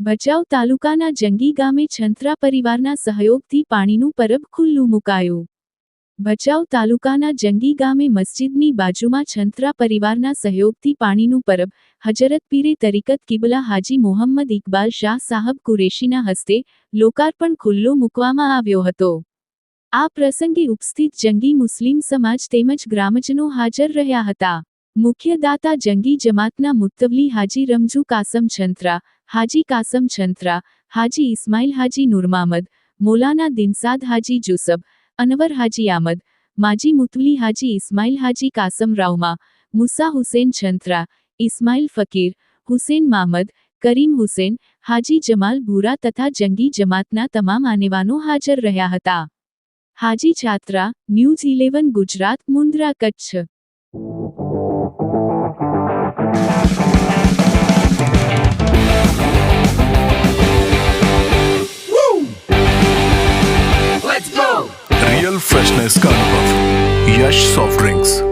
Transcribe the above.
ભચાઉ તાલુકાના જંગી ગામે છંત્રા પરિવારના સહયોગથી પાણીનું પરબ ખુલ્લું મુકાયું. ભચાઉ તાલુકાના જંગી ગામે મસ્જિદની બાજુમાં છંત્રા પરિવારના સહયોગથી પાણીનું પરબ હજરત પીરે તરીકત કિબલા હાજી મોહમ્મદ ઇકબાલ શાહ સાહબ કુરેશીના હસ્તે લોકાર્પણ ખુલ્લો મૂકવામાં આવ્યો હતો. આ પ્રસંગે ઉપસ્થિત જંગી મુસ્લિમ સમાજ તેમજ ગ્રામજનો હાજર રહ્યા હતા. મુખ્ય દાતા જંગી જમાતના મુત્તવલી હાજી રમજુ કાસમ છંત્રા, હાજી કાસમ છંત્રા, હાજી ઇસ્માઇલ હાજી નુરમામદ, મોલાના દિનસાદ હાજી જુસબ, અનવર હાજી આમદ, માજી મુતવલી હાજી ઇસ્માઇલ હાજી કાસમ રાવમા મુસા હુસેન છંત્રા, ઇસ્માઇલ ફકીર, હુસેન મામદ, કરીમ હુસેન, હાજી જમાલ ભૂરા તથા જંગી જમાતના તમામ આનેવાનો હાજર રહ્યા હતા. હાજી છાત્રા news eleven Gujarat Mundra Kutch real freshness का अनुभव यश सॉफ्ट ड्रिंक्स